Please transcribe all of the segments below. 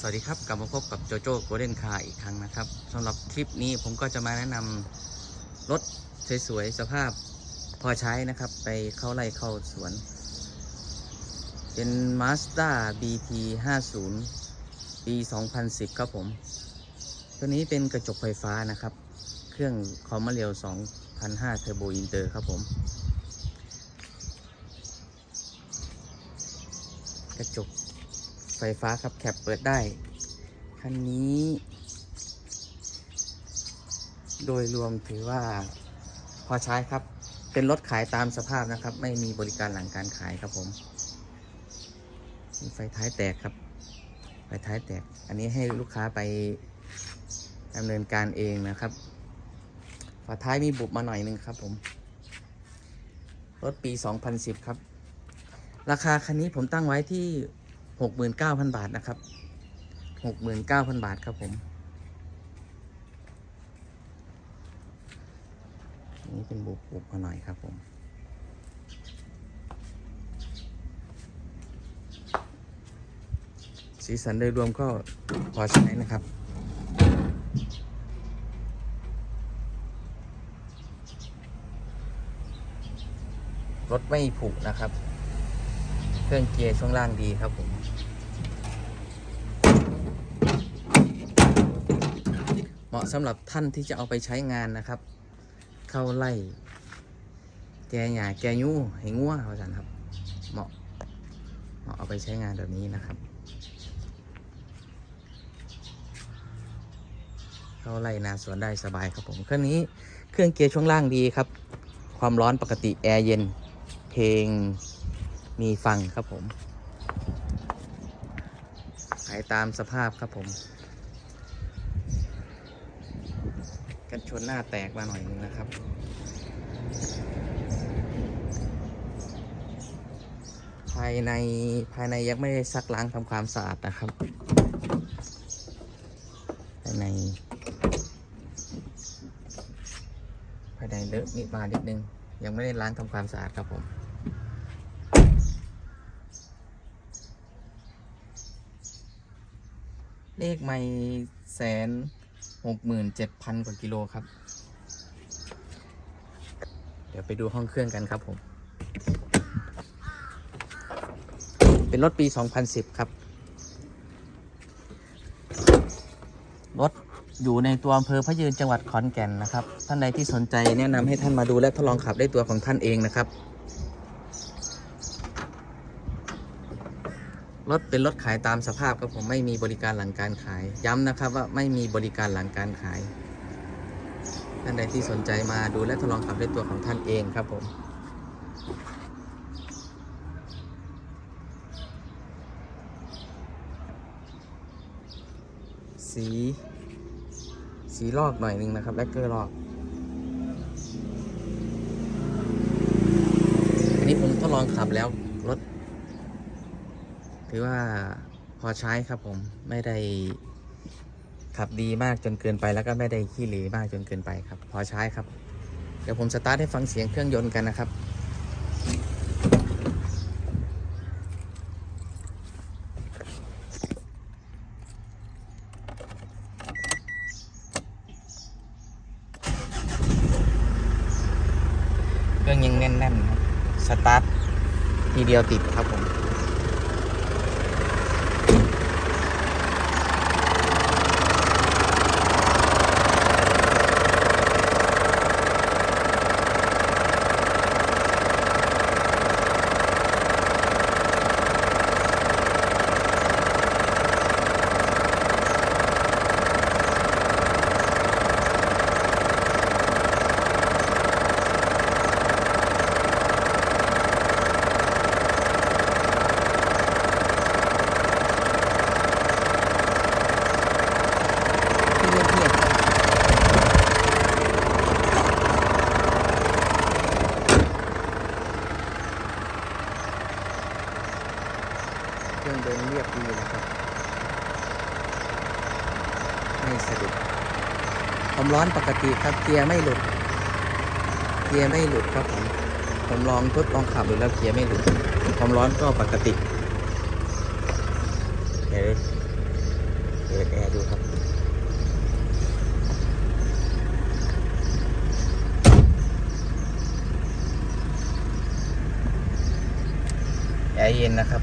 สวัสดีครับกลับมาพบกับโจโจ้โกลเด้นคาร์อีกครั้งนะครับสำหรับคลิปนี้ผมก็จะมาแนะนำรถสวยๆสภาพพอใช้นะครับ ไปเข้าไร่เข้าสวน เป็น Mazda BT 50ปี 2010 ครับผม ตัวนี้เป็นกระจกไฟฟ้านะครับ เครื่องคอมมาเรียว2005 Turbo Inter ครับผม กระจก ไฟฟ้าครับแคปเปิดได้ คันนี้ โดยรวมถือว่าพอใช้ครับ เป็นรถขายตามสภาพนะครับ ไม่มีบริการหลังการขายครับผมไฟท้ายแตกครับ ไฟท้ายแตก อันนี้ให้ลูกค้าไปดำเนินการเองนะครับ ฝาท้ายมีบุบมาหน่อยนึงครับผม รถปี 2010 ครับ ราคาคันนี้ผมตั้งไว้ที่ 69,000บาทนะครับ69,000บาทครับผม นี่เป็นบุบบุบมาหน่อยครับผมสีสันโดยรวมก็พอใช้นะครับ รถไม่ผุนะครับ เครื่องเกียร์ช่วงล่างดีครับผม เหมาะ สำหรับท่านที่จะเอาไปใช้งานนะครับ เข้าไล่แกหยาแกยูให้งัวเขาสันครับ เหมาะเหมาะเอาไปใช้งานแบบนี้นะครับ เข้าไล่นาสวนได้สบายครับผมเครื่องนี้เครื่องเกียร์ช่วงล่างดีครับ ความร้อนปกติแอร์เย็น เพลงมีฟังครับผมขายตามสภาพครับผม กันชนหน้าแตกมาหน่อยนึงนะครับภายในภายในยังไม่ได้ซักล้างทำความสะอาดนะครับ ภายใน ภายในเลอะนิดมานิดนึง ยังไม่ได้ล้างทำความสะอาดครับผมเลขไม่แสน หกหมื่นเจ็ดพันกว่ากิโลครับ เดี๋ยวไปดูห้องเครื่องกันครับผม เป็นรถปี 2010 ครับ รถอยู่ในตัวอำเภอพะยืนจังหวัดขอนแก่นนะครับ ท่านใดที่สนใจแนะนำให้ท่านมาดูและทดลองขับได้ตัวของท่านเองนะครับ รถเป็นรถขายตามสภาพครับผมไม่มีบริการหลังการขาย ย้ำนะครับว่าไม่มีบริการหลังการขายท่านใดที่สนใจมาดูและทดลองขับด้วยตัวของท่านเองครับผมสี สีลอกหน่อยนึงนะครับ แลกเกอร์ลอก อันนี้ผมทดลองขับแล้ว ถือว่าพอใช้ครับผมไม่ได้ขับดีมากจนเกินไปแล้วก็ไม่ได้ขี้เหร่มากจนเกินไปครับ พอใช้ครับ เดี๋ยวผมสตาร์ทให้ฟังเสียงเครื่องยนต์กันนะครับเครื่องยังแน่นๆครับสตาร์ททีเดียวติดครับผม เครื่องเดินเรียบดีนะครับ ไม่สะดุดความร้อนปกติครับเกียร์ไม่หลุด เกียร์ไม่หลุดครับผมผมลองทดลองขับดูแล้วเกียร์ไม่หลุดความร้อนก็ปกติเดี๋ยวเดแอร์ดูครับแอร์เย็นนะครับ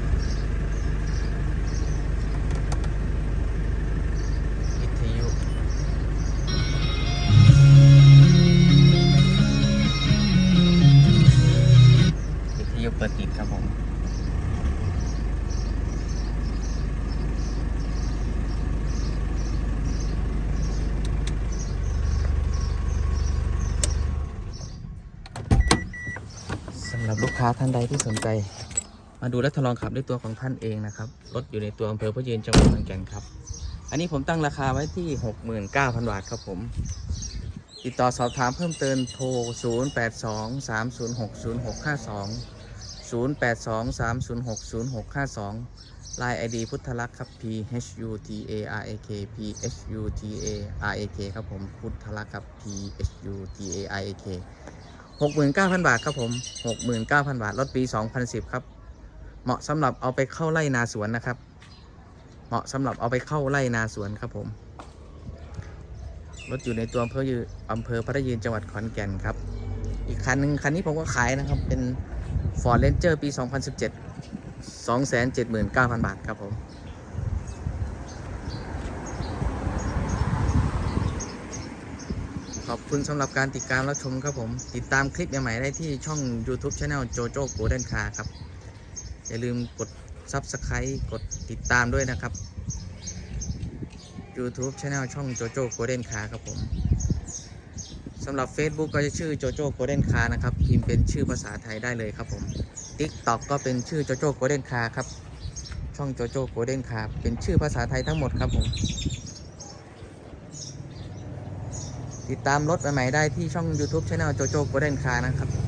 เปิดติดครับผม สำหรับลูกค้าท่านใดที่สนใจ มาดูและทดลองขับด้วยตัวของท่านเองนะครับ รถอยู่ในตัวอำเภอพระยืนจังหวัดขอนแก่นครับ อันนี้ผมตั้งราคาไว้ที่ 69,000 บาทครับผมติดต่อสอบถามเพิ่มเติมโทร 0823060652 0823060652 Line ID พุทธลักษ์ครับ P H U T A R A K P H U T A R A K ครับผมพุทธลักษ์ครับ P H U T A R A K 69,000 บาทครับผม 69,000 บาท รถปี 2010 ครับ เหมาะสำหรับเอาไปเข้าไร่นาสวนนะครับ เหมาะสำหรับเอาไปเข้าไร่นาสวนครับผม รถอยู่ในตัวอำเภอยือำเภอพระยืนจังหวัดขอนแก่นครับ อีกคันหนึ่งคันนี้ผมก็ขายนะครับ เป็น Ford Ranger ปี 2017 279,000 บาทครับผม ขอบคุณสำหรับการติดตามรับชมครับผม ติดตามคลิปใหม่ๆได้ที่ช่อง YouTube Channel Jojo Golden Car ครับ อย่าลืมกด Subscribe กดติดตามด้วยนะครับ YouTube Channel ช่อง Jojo Golden Car ครับผม สำหรับ Facebook ก็จะชื่อ Jojo Golden Car นะครับพิมพ์เป็นชื่อภาษาไทยได้เลยครับผม TikTok ก็เป็นชื่อ Jojo Golden Car ครับ ช่อง Jojo Golden Car เป็นชื่อภาษาไทยทั้งหมดครับผม ติดตามรถใหม่ๆได้ที่ช่อง YouTube Channel โจโจ้โกลเด้นะครับขอบคุณครับ